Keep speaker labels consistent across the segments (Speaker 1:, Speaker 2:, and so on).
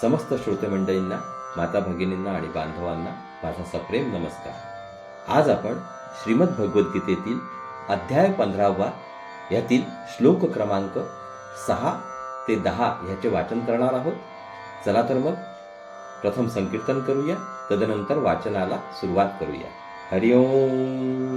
Speaker 1: समस्त मंडळींना माता भगिनींना आणि बांधवांना माझा सप्रेम नमस्कार आज आपण श्रीमद भगवद्गीतेतील अध्याय पंधरावा यातील श्लोक क्रमांक सहा ते दहा ह्याचे वाचन करणार आहोत चला तर मग प्रथम संकीर्तन करूया तदनंतर वाचनाला सुरुवात करूया हरिओम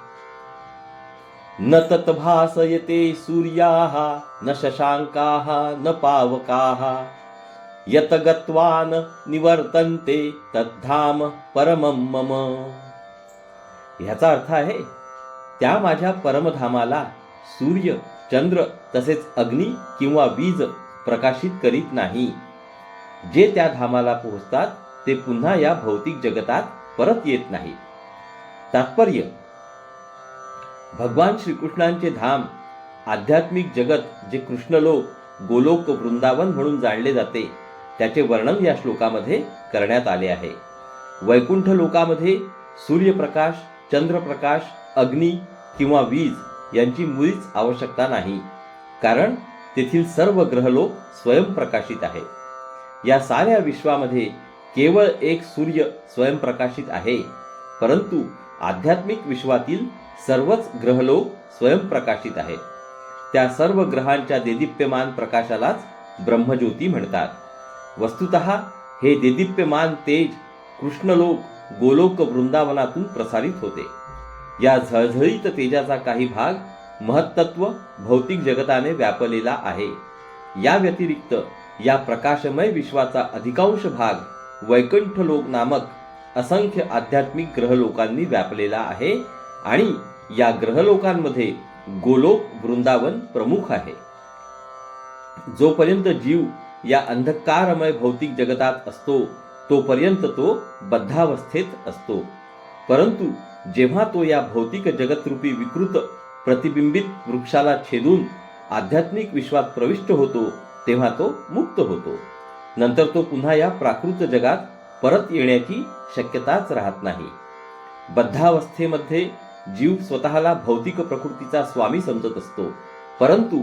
Speaker 1: न भासयते सूर्याः न शशाङ्काः न पावकाः यत गत्वा न निवर्तन्ते तद्धाम परमं मम ह्याचा अर्थ आहे त्या माझ्या परमधामाला सूर्य चंद्र तसेच अग्नी किंवा वीज प्रकाशित करीत नाही जे त्या धामाला पोहोचतात ते पुन्हा या भौतिक जगतात परत येत नाही तात्पर्य भगवान श्रीकृष्णांचे धाम आध्यात्मिक जगत जे कृष्णलोक गोलोक वृंदावन म्हणून जाणले जाते त्याचे वर्णन या श्लोकामध्ये करण्यात आले आहे वैकुंठ लोकामध्ये सूर्यप्रकाश चंद्रप्रकाश अग्नी किंवा वीज यांची मुळीच आवश्यकता नाही कारण तेथील सर्व ग्रहलोक स्वयंप्रकाशित आहे या साऱ्या विश्वामध्ये केवळ एक सूर्य स्वयंप्रकाशित आहे परंतु आध्यात्मिक विश्वातील सर्वच ग्रहलोक स्वयंप्रकाशित आहेत त्या सर्व ग्रहांच्या देदिप्यमान प्रकाशालाच ब्रह्मज्योती म्हणतात वस्तुत हे देदिप्यमान तेज कृष्णलोक गोलोक वृंदावनातून प्रसारित होते या झळझळीत तेजाचा काही भाग महत्त्व भौतिक जगताने व्यापलेला आहे या व्यतिरिक्त या प्रकाशमय विश्वाचा अधिकांश भाग वैकुंठलोक नामक असंख्य आध्यात्मिक ग्रहलोकांनी व्यापलेला आहे आणि या ग्रहलोकांमध्ये गोलोक वृंदावन प्रमुख आहे जोपर्यंत जीव या अंधकारमय भौतिक जगतात असतो तोपर्यंत तो बद्धावस्थेत असतो परंतु जेव्हा तो या भौतिक जगतरूपी विकृत प्रतिबिंबित वृक्षाला छेदून आध्यात्मिक विश्वात प्रविष्ट होतो तेव्हा तो मुक्त होतो नंतर तो पुन्हा या प्राकृत जगात परत येण्याची शक्यताच राहत नाही बद्धावस्थेमध्ये जीव स्वतःला भौतिक प्रकृतीचा स्वामी समजत असतो परंतु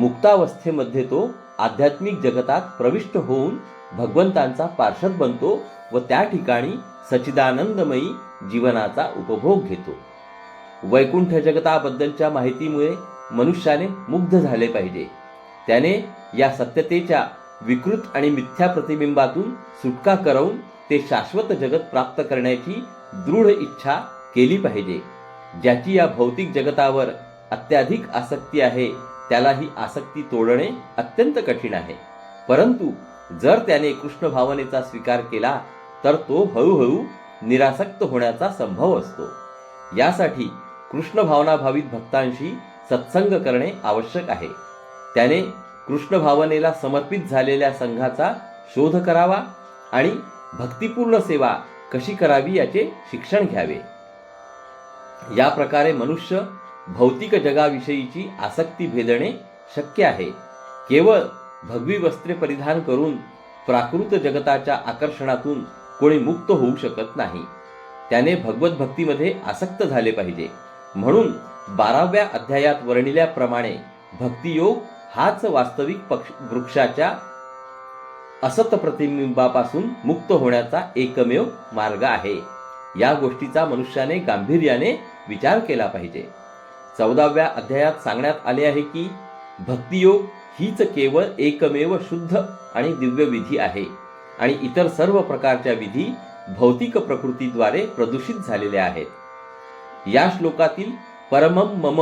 Speaker 1: मुक्तावस्थेमध्ये तो आध्यात्मिक जगतात प्रविष्ट होऊन भगवंतांचा पार्षद बनतो व त्या ठिकाणी सचिदानंदमयी जीवनाचा उपभोग घेतो वैकुंठ जगताबद्दलच्या माहितीमुळे मनुष्याने मुग्ध झाले पाहिजे त्याने या सत्यतेच्या विकृत आणि मिथ्या प्रतिबिंबातून सुटका करून ते शाश्वत जगत प्राप्त करण्याची दृढ इच्छा केली पाहिजे ज्याची या भौतिक जगतावर अत्याधिक आसक्ती आहे त्याला ही आसक्ती तोडणे अत्यंत कठीण आहे परंतु जर त्याने कृष्ण भावनेचा स्वीकार केला तर तो हळूहळू निरासक्त होण्याचा संभव असतो यासाठी कृष्ण भावनाभावित भक्तांशी सत्संग करणे आवश्यक आहे त्याने कृष्ण भावनेला समर्पित झालेल्या संघाचा शोध करावा आणि भक्तिपूर्ण सेवा कशी करावी याचे शिक्षण घ्यावे या प्रकारे मनुष्य भौतिक जगाविषयीची आसक्ती भेदणे शक्य आहे केवळ भगवी वस्त्रे परिधान करून प्राकृत जगताच्या आकर्षणातून कोणी मुक्त होऊ शकत नाही त्याने भगवत भक्तीमध्ये आसक्त झाले पाहिजे म्हणून बाराव्या अध्यायात वर्णिल्याप्रमाणे भक्तियोग हाच वास्तविक पक्ष वृक्षाच्या असत प्रतिबिंबापासून मुक्त होण्याचा एकमेव मार्ग आहे या गोष्टीचा मनुष्याने गांभीर्याने विचार केला पाहिजे चौदाव्या अध्यायात सांगण्यात आले आहे की भक्तियोग हीच केवळ एकमेव शुद्ध आणि दिव्य विधी आहे आणि इतर सर्व प्रकारच्या विधी भौतिक प्रकृतीद्वारे प्रदूषित झालेल्या आहेत या श्लोकातील परमम मम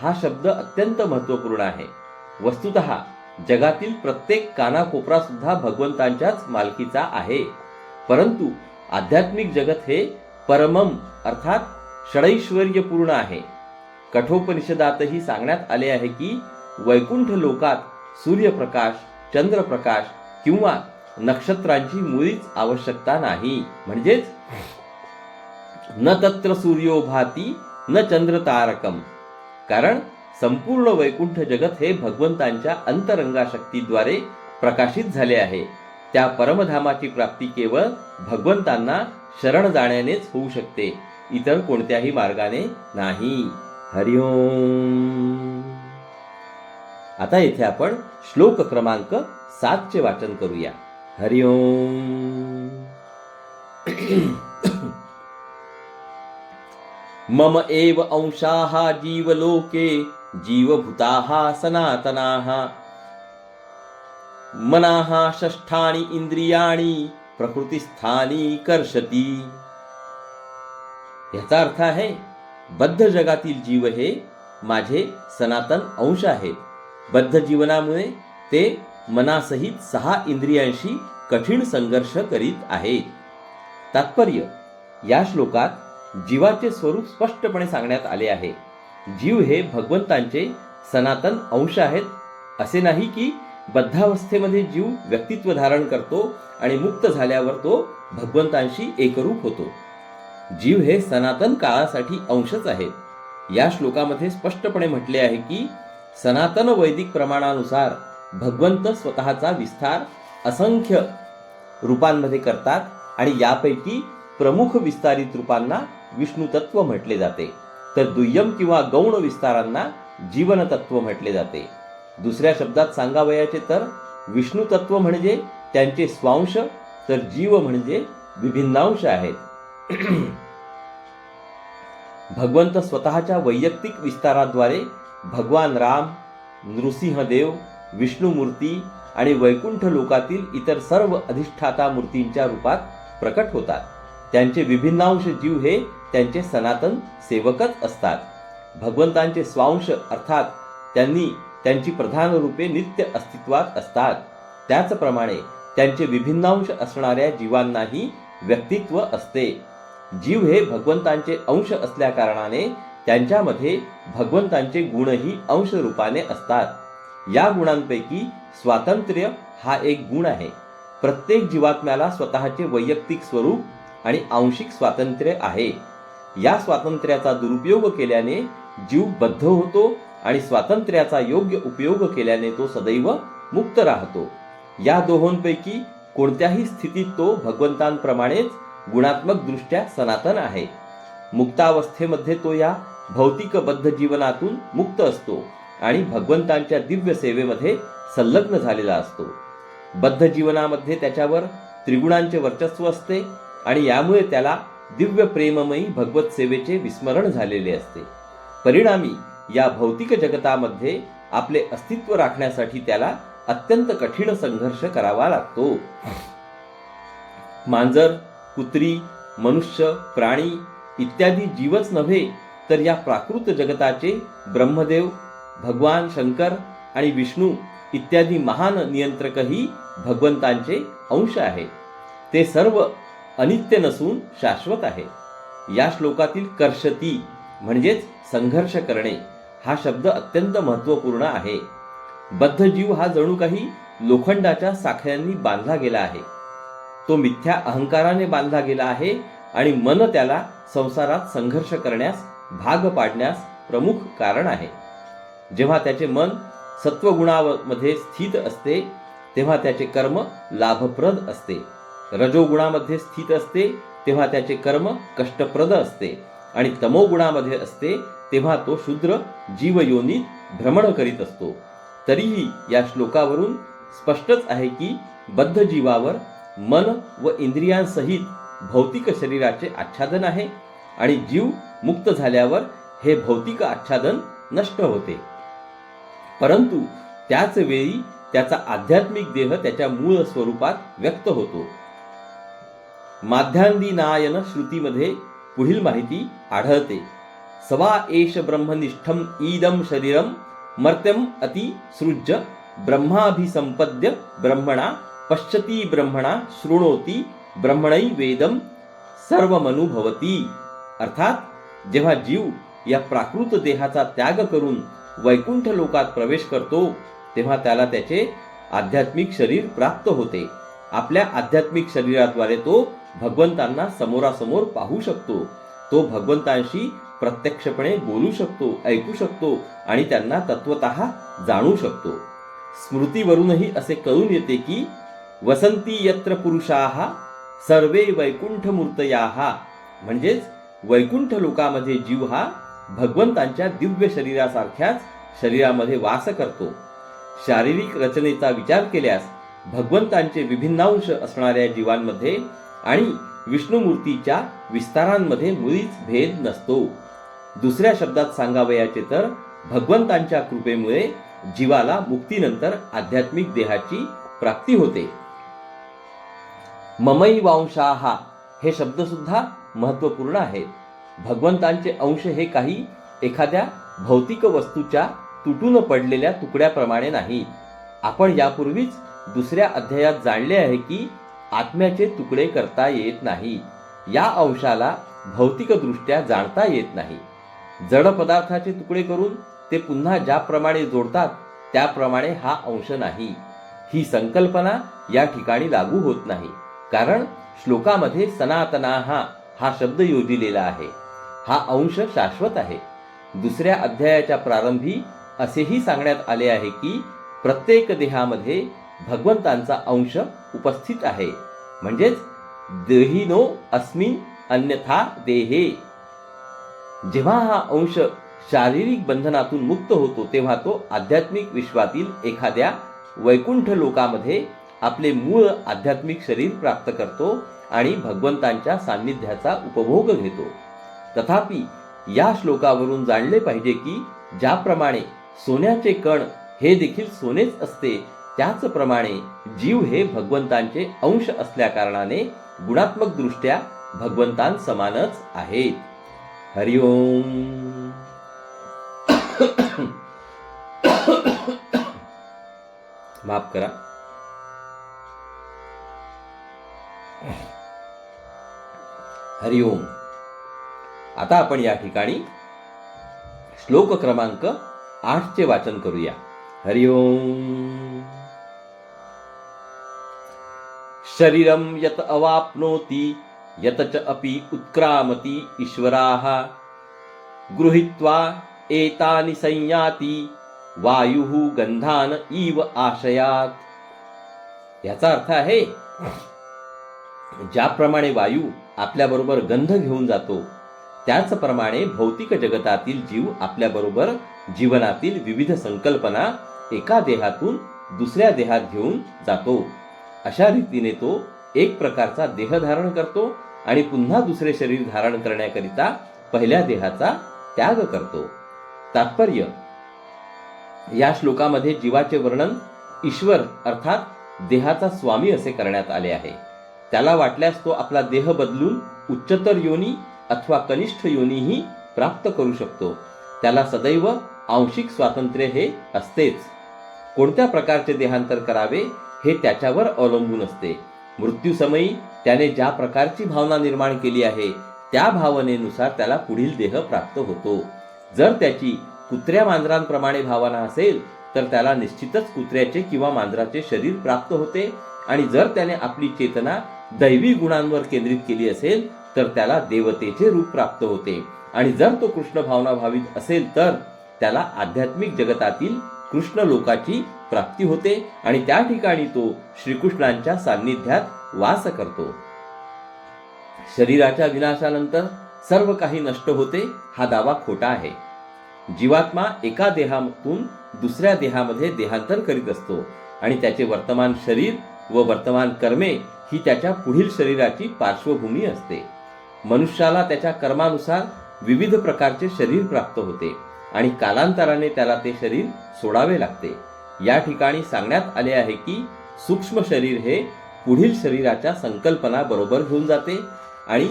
Speaker 1: हा शब्द अत्यंत महत्वपूर्ण आहे वस्तुत जगातील प्रत्येक कानाकोपरा सुद्धा भगवंतांच्याच मालकीचा आहे परंतु आध्यात्मिक जगत हे परमम अर्थात षडैश्वर्यपूर्ण आहे कठोपनिषदातही सांगण्यात आले आहे की वैकुंठ लोकात सूर्यप्रकाश चंद्रप्रकाश किंवा नक्षत्रांची मुळीच आवश्यकता नाही म्हणजेच न तत्र सूर्यो न चंद्र तारकम कारण संपूर्ण वैकुंठ जगत हे भगवंतांच्या अंतरंगा शक्तीद्वारे प्रकाशित झाले आहे त्या परमधामाची प्राप्ती केवळ भगवंतांना शरण जाण्यानेच होऊ शकते इतर कोणत्याही मार्गाने नाही हरिओम आता येथे आपण श्लोक क्रमांक सातचे वाचन करूया हरिओम मम एव अंशाः जीवलोके जीवभूताः सनातनाः मनाः षष्ठाणि इन्द्रियाणि प्रकृतिस्थानि कर्षति ह्याचा अर्थ आहे बद्ध जगातील जीव हे माझे सनातन अंश आहेत बद्ध जीवनामुळे ते मनासहित सहा इंद्रियांशी कठीण संघर्ष करीत आहे तात्पर्य या श्लोकात जीवाचे स्वरूप स्पष्टपणे सांगण्यात आले आहे जीव हे भगवंतांचे सनातन अंश आहेत असे नाही की बद्धावस्थेमध्ये जीव व्यक्तित्व धारण करतो आणि मुक्त झाल्यावर तो भगवंतांशी एकरूप होतो जीव हे सनातन काळासाठी अंशच आहेत या श्लोकामध्ये स्पष्टपणे म्हटले आहे की सनातन वैदिक प्रमाणानुसार भगवंत स्वतःचा विस्तार असंख्य रूपांमध्ये करतात आणि यापैकी प्रमुख विस्तारित रूपांना विष्णुतत्व म्हटले जाते तर दुय्यम किंवा गौण विस्तारांना जीवनतत्व म्हटले जाते दुसऱ्या शब्दात सांगावयाचे तर विष्णुतत्व म्हणजे त्यांचे स्वांश तर जीव म्हणजे विभिन्नांश आहेत भगवंत स्वतःच्या वैयक्तिक विस्ताराद्वारे भगवान राम नृसिंहदेव विष्णुमूर्ती आणि वैकुंठ लोकातील इतर सर्व अधिष्ठाता मूर्तींच्या रूपात प्रकट होतात त्यांचे विभिन्नांश जीव हे त्यांचे सनातन सेवकच असतात भगवंतांचे स्वांश अर्थात त्यांनी त्यांची प्रधान रूपे नित्य अस्तित्वात असतात त्याचप्रमाणे त्यांचे विभिन्नांश असणाऱ्या जीवांनाही व्यक्तित्व असते जीव हे भगवंतांचे अंश असल्या कारणाने त्यांच्यामध्ये भगवंतांचे गुणही अंश रूपाने असतात या गुणांपैकी स्वातंत्र्य हा एक गुण आहे प्रत्येक जीवात्म्याला स्वतःचे वैयक्तिक स्वरूप आणि आंशिक स्वातंत्र्य आहे या स्वातंत्र्याचा दुरुपयोग केल्याने जीव बद्ध होतो आणि स्वातंत्र्याचा योग्य उपयोग केल्याने तो सदैव मुक्त राहतो या दोहोंपैकी कोणत्याही स्थितीत तो भगवंतांप्रमाणेच गुणात्मक दृष्ट्या सनातन आहे मुक्तावस्थेमध्ये तो या भौतिक बद्ध जीवनातून मुक्त असतो आणि भगवंतांच्या दिव्य सेवेमध्ये संलग्न झालेला असतो बद्ध जीवनामध्ये त्याच्यावर त्रिगुणांचे वर्चस्व असते आणि यामुळे त्याला दिव्य प्रेममयी भगवत सेवेचे विस्मरण झालेले असते परिणामी या भौतिक जगतामध्ये आपले अस्तित्व राखण्यासाठी त्याला अत्यंत कठीण संघर्ष करावा लागतो मांजर कुत्री मनुष्य प्राणी इत्यादी जीवच नव्हे तर या प्राकृत जगताचे ब्रह्मदेव भगवान शंकर आणि विष्णू इत्यादी महान नियंत्रकही भगवंतांचे अंश आहे ते सर्व अनित्य नसून शाश्वत आहे या श्लोकातील कर्षती म्हणजेच संघर्ष करणे हा शब्द अत्यंत महत्त्वपूर्ण आहे बद्धजीव हा जणू काही लोखंडाच्या साखळ्यांनी बांधला गेला आहे तो मिथ्या अहंकाराने बांधला गेला आहे आणि मन त्याला संसारात संघर्ष करण्यास भाग पाडण्यास प्रमुख कारण आहे जेव्हा त्याचे मन सत्वगुणामध्ये स्थित असते तेव्हा त्याचे कर्म लाभप्रद असते रजोगुणामध्ये स्थित असते तेव्हा त्याचे कर्म कष्टप्रद असते आणि तमोगुणामध्ये असते तेव्हा तो शूद्र जीवयोनी भ्रमण करीत असतो तरीही या श्लोकावरून स्पष्टच आहे की बद्ध जीवावर मन व इंद्रियांसहित भौतिक शरीराचे आच्छादन आहे आणि जीव मुक्त झाल्यावर हे भौतिक आच्छादन नष्ट होते परंतु त्याच वेळी त्याचा आध्यात्मिक देह त्याच्या मूळ स्वरूपात व्यक्त होतो माध्यांदिनायन श्रुतीमध्ये पुढील माहिती आढळते सवा एष ब्रह्मनिष्ठम ईदम शरीरम मर्त्यम अति ब्रह्माभिसंपद्य ब्रह्मणा पश्चती ब्रह्मणा शृणोती ब्रह्मणई वेदम मनुभवती अर्थात जेव्हा जीव या प्राकृत देहाचा त्याग करून वैकुंठ लोकात प्रवेश करतो तेव्हा त्याला त्याचे आध्यात्मिक शरीर प्राप्त होते आपल्या आध्यात्मिक शरीराद्वारे तो भगवंतांना समोरासमोर पाहू शकतो तो भगवंतांशी प्रत्यक्षपणे बोलू शकतो ऐकू शकतो आणि त्यांना तत्वत जाणू शकतो स्मृतीवरूनही असे कळून येते की वसंती यत्र पुरुषाः सर्वे वैकुंठ मूर्तया म्हणजेच वैकुंठ लोकामध्ये जीव हा भगवंतांच्या दिव्य शरीरासारख्याच शरीरामध्ये वास करतो शारीरिक रचनेचा विचार केल्यास भगवंतांचे विभिन्नांश असणाऱ्या जीवांमध्ये आणि विष्णुमूर्तीच्या विस्तारांमध्ये मुळीच भेद नसतो दुसऱ्या शब्दात सांगावयाचे तर भगवंतांच्या कृपेमुळे जीवाला मुक्तीनंतर आध्यात्मिक देहाची प्राप्ती होते ममई वांशाहा हे शब्दसुद्धा महत्त्वपूर्ण आहेत भगवंतांचे अंश हे काही एखाद्या भौतिक वस्तूच्या तुटून पडलेल्या तुकड्याप्रमाणे नाही आपण यापूर्वीच दुसऱ्या अध्यायात जाणले आहे की आत्म्याचे तुकडे करता येत नाही या अंशाला भौतिकदृष्ट्या जाणता येत नाही जड पदार्थाचे तुकडे करून ते पुन्हा ज्याप्रमाणे जोडतात त्याप्रमाणे हा अंश नाही ही संकल्पना या ठिकाणी लागू होत नाही कारण श्लोकामध्ये सनातना हा हा शब्द योजिलेला आहे हा अंश शाश्वत आहे दुसऱ्या अध्यायाच्या प्रारंभी असेही सांगण्यात आले आहे की प्रत्येक देहामध्ये भगवंतांचा अंश उपस्थित आहे म्हणजेच देहिनो अस्मिन अन्यथा देहे जेव्हा हा अंश शारीरिक बंधनातून मुक्त होतो तेव्हा तो आध्यात्मिक विश्वातील एखाद्या वैकुंठ लोकामध्ये आपले मूळ आध्यात्मिक शरीर प्राप्त करतो आणि भगवंतांच्या सान्निध्याचा उपभोग घेतो तथापि या श्लोकावरून जाणले पाहिजे की ज्याप्रमाणे सोन्याचे कण हे देखील सोनेच असते त्याचप्रमाणे जीव हे भगवंतांचे अंश असल्याकारणाने दृष्ट्या भगवंतां समानच आहेत हरिओम माफ करा हरिओम आता आपण या ठिकाणी श्लोक क्रमांक आठचे वाचन करूया हरिओम शरीरं यत अवापनोती यत च अपि उत्क्रामती ईश्वराः गृहीत्वा एतानि संयाती वायुः गंधान इव आशयात याचा अर्थ आहे ज्याप्रमाणे वायू आपल्याबरोबर गंध घेऊन जातो त्याचप्रमाणे भौतिक जगतातील जीव आपल्याबरोबर जीवनातील विविध संकल्पना एका देहातून दुसऱ्या देहात घेऊन जातो अशा रीतीने तो एक प्रकारचा देह धारण करतो आणि पुन्हा दुसरे शरीर धारण करण्याकरिता पहिल्या देहाचा त्याग करतो तात्पर्य या श्लोकामध्ये जीवाचे वर्णन ईश्वर अर्थात देहाचा स्वामी असे करण्यात आले आहे त्याला वाटल्यास तो आपला देह बदलून उच्चतर योनी अथवा कनिष्ठ योनीही प्राप्त करू शकतो त्याला सदैव आंशिक स्वातंत्र्य हे असतेच कोणत्या प्रकारचे देहांतर करावे हे त्याच्यावर अवलंबून असते मृत्यूसमयी त्याने ज्या प्रकारची भावना निर्माण केली आहे त्या भावनेनुसार त्याला पुढील देह प्राप्त होतो जर त्याची कुत्र्या मांजरांप्रमाणे भावना असेल तर त्याला निश्चितच कुत्र्याचे किंवा मांजराचे शरीर प्राप्त होते आणि जर त्याने आपली चेतना दैवी गुणांवर केंद्रित केली असेल तर त्याला देवतेचे रूप प्राप्त होते आणि जर तो कृष्ण भावना भावित असेल तर त्याला आध्यात्मिक जगतातील कृष्ण लोकाची प्राप्ती होते आणि त्या ठिकाणी तो श्रीकृष्णांच्या सान्निध्यात वास करतो शरीराच्या विनाशानंतर सर्व काही नष्ट होते हा दावा खोटा आहे जीवात्मा एका देहातून दुसऱ्या देहामध्ये देहांतर करीत असतो आणि त्याचे वर्तमान शरीर व वर्तमान कर्मे ही त्याच्या पुढील शरीराची पार्श्वभूमी असते मनुष्याला त्याच्या कर्मानुसार विविध प्रकारचे शरीर प्राप्त होते आणि कालांतराने त्याला ते शरीर सोडावे लागते या ठिकाणी सांगण्यात आले आहे की सूक्ष्म शरीर हे पुढील शरीराच्या संकल्पना बरोबर घेऊन जाते आणि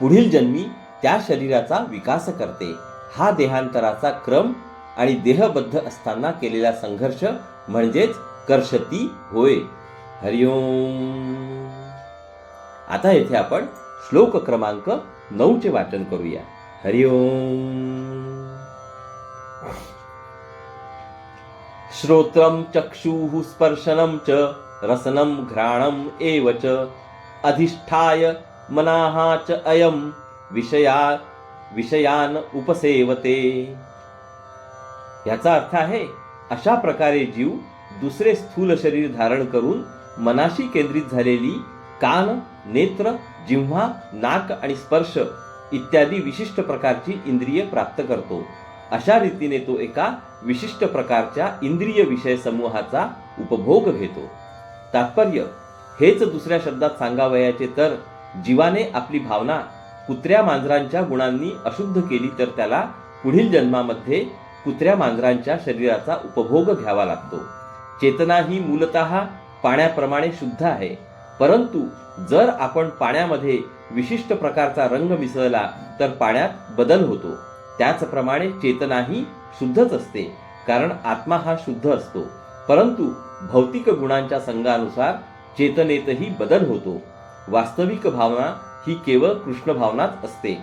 Speaker 1: पुढील जन्मी त्या शरीराचा विकास करते हा देहांतराचा क्रम आणि देहबद्ध असताना केलेला संघर्ष म्हणजेच कर्षती होय हरिओम आता येथे आपण श्लोक क्रमांक चे वाचन करूया हरिओम श्रोत्रं चक्षुः स्पर्शनं च रसनं घ्राणम् एव च अधिष्ठाय मनाः च अयं विषया विषयान उपसेवते याचा अर्थ आहे अशा प्रकारे जीव दुसरे स्थूल शरीर धारण करून मनाशी केंद्रित झालेली कान नेत्र जिव्हा नाक आणि स्पर्श इत्यादी विशिष्ट प्रकारची इंद्रिय प्राप्त करतो अशा रीतीने तो एका विशिष्ट प्रकारच्या इंद्रिय विषय समूहाचा उपभोग घेतो तात्पर्य हेच दुसऱ्या शब्दात सांगावयाचे तर जीवाने आपली भावना कुत्र्या मांजरांच्या गुणांनी अशुद्ध केली तर त्याला पुढील जन्मामध्ये कुत्र्या मांजरांच्या शरीराचा उपभोग घ्यावा लागतो चेतना ही मूलत पाण्याप्रमाणे शुद्ध आहे परंतु जर आपण पाण्यामध्ये विशिष्ट प्रकारचा रंग मिसळला तर पाण्यात बदल होतो त्याचप्रमाणे चेतनाही शुद्धच असते कारण आत्मा हा शुद्ध असतो परंतु भौतिक गुणांच्या संघानुसार चेतनेतही बदल होतो वास्तविक भावना ही केवळ कृष्ण भावनाच असते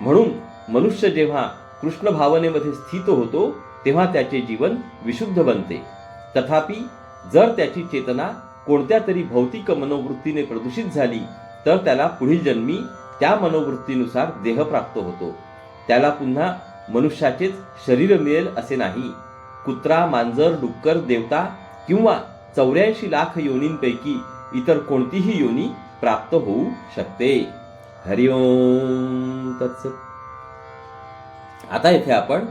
Speaker 1: म्हणून मनुष्य जेव्हा कृष्ण भावनेमध्ये स्थित होतो तेव्हा त्याचे जीवन विशुद्ध बनते तथापि जर त्याची चेतना कोणत्या तरी भौतिक मनोवृत्तीने प्रदूषित झाली तर त्याला पुढील जन्मी त्या मनोवृत्तीनुसार देह प्राप्त होतो त्याला पुन्हा मनुष्याचेच शरीर मिळेल असे नाही कुत्रा मांजर डुक्कर देवता किंवा चौऱ्याऐंशी लाख योनींपैकी इतर कोणतीही योनी प्राप्त होऊ शकते हरिओम आता येथे आपण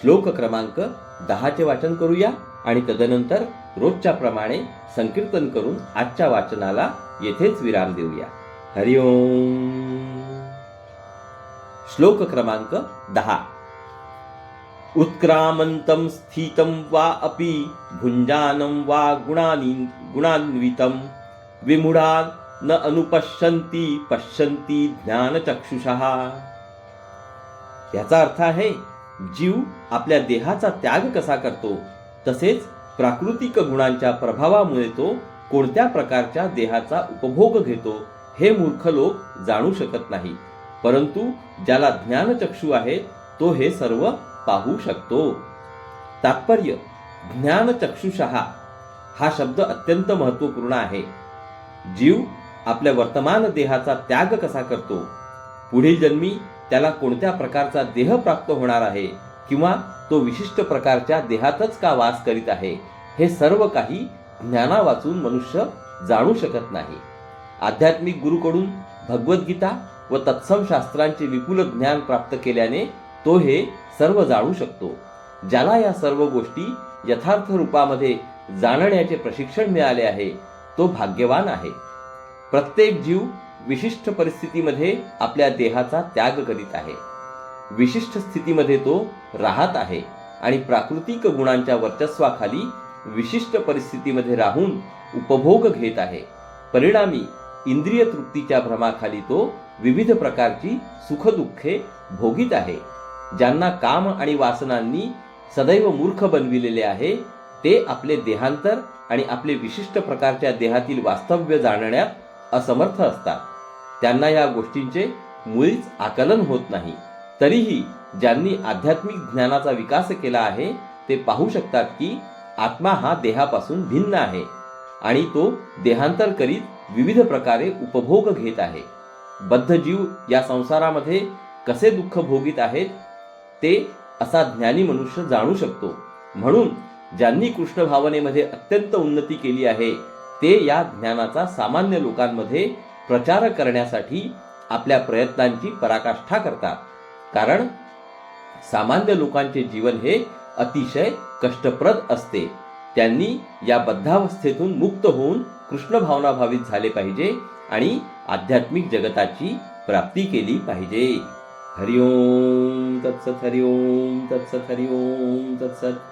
Speaker 1: श्लोक क्रमांक दहाचे वाचन करूया आणि तदनंतर रोजच्या प्रमाणे संकीर्तन करून आजच्या वाचनाला येथेच विराम देऊया हरिओम श्लोक क्रमांक दहा उत्क्रामंतं स्थितं वा अपि भुञ्जानं वा गुणानि गुणान्वितं विमुढा न पश्यंती ज्ञान चक्षुषहा याचा अर्थ आहे जीव आपल्या देहाचा त्याग कसा करतो तसेच प्राकृतिक गुणांच्या प्रभावामुळे तो कोणत्या प्रकारच्या देहाचा उपभोग घेतो हे मूर्ख लोक जाणू शकत नाही परंतु ज्याला ज्ञानचक्षू आहे तो हे सर्व पाहू शकतो तात्पर्य ज्ञानचक्षुषहा हा शब्द अत्यंत महत्वपूर्ण आहे जीव आपल्या वर्तमान देहाचा त्याग कसा करतो पुढील जन्मी त्याला कोणत्या प्रकारचा देह प्राप्त होणार आहे किंवा तो विशिष्ट प्रकारच्या देहातच का वास करीत आहे हे सर्व काही ज्ञाना वाचून मनुष्य जाणू शकत नाही आध्यात्मिक गुरुकडून भगवद्गीता व तत्सम शास्त्रांचे विपुल ज्ञान प्राप्त केल्याने तो हे सर्व जाणू शकतो ज्याला या सर्व गोष्टी यथार्थ रूपामध्ये जाणण्याचे प्रशिक्षण मिळाले आहे तो भाग्यवान आहे प्रत्येक जीव विशिष्ट परिस्थितीमध्ये आपल्या देहाचा त्याग करीत आहे विशिष्ट स्थितीमध्ये तो राहत आहे आणि प्राकृतिक गुणांच्या वर्चस्वाखाली विशिष्ट परिस्थितीमध्ये राहून उपभोग घेत आहे परिणामी इंद्रिय तृप्तीच्या भ्रमाखाली तो विविध प्रकारची सुखदुःखे भोगीत आहे ज्यांना काम आणि वासनांनी सदैव मूर्ख बनविलेले आहे ते आपले देहांतर आणि आपले विशिष्ट प्रकारच्या देहातील वास्तव्य जाणण्यात असमर्थ असतात त्यांना या गोष्टींचे मुळीच आकलन होत नाही तरीही ज्यांनी आध्यात्मिक ज्ञानाचा विकास केला आहे ते पाहू शकतात की आत्मा हा देहापासून भिन्न आहे आणि तो देहांतर करीत विविध प्रकारे उपभोग घेत आहे बद्ध जीव या संसारामध्ये कसे दुःख भोगीत आहेत ते असा ज्ञानी मनुष्य जाणू शकतो म्हणून ज्यांनी कृष्ण भावनेमध्ये अत्यंत उन्नती केली आहे ते या ज्ञानाचा सामान्य लोकांमध्ये प्रचार करण्यासाठी आपल्या प्रयत्नांची पराकाष्ठा करतात कारण सामान्य लोकांचे जीवन हे अतिशय कष्टप्रद असते त्यांनी या बद्धावस्थेतून मुक्त होऊन कृष्ण भावना भावित झाले पाहिजे आणि आध्यात्मिक जगताची प्राप्ती केली पाहिजे हरिओम तत्सत हरिओम तत्सत हरिओम तत्सत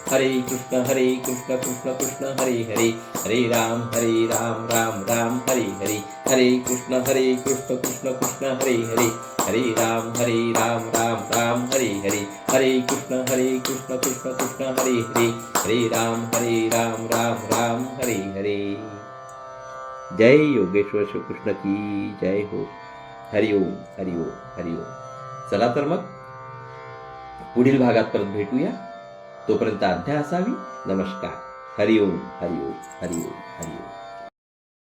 Speaker 2: हरे कृष्ण हरे कृष्ण कृष्ण कृष्ण हरे हरे हरे राम हरे राम राम राम हरे हरे हरे कृष्ण हरे कृष्ण कृष्ण कृष्ण हरे हरे हरे राम हरे राम राम राम हरे हरे हरे कृष्ण हरे कृष्ण कृष्ण कृष्ण हरे हरे हरे राम हरे राम राम राम हरे हरे
Speaker 1: जय योगेश्वर श्रीकृष्ण की जय हो हरिओम हरिओम हरिओम चला तर मग पुढील भागात परत भेटूया तोपर्यंत आज्ञा असावी नमस्कार हरिओम हरिओम हरिओम हरिओम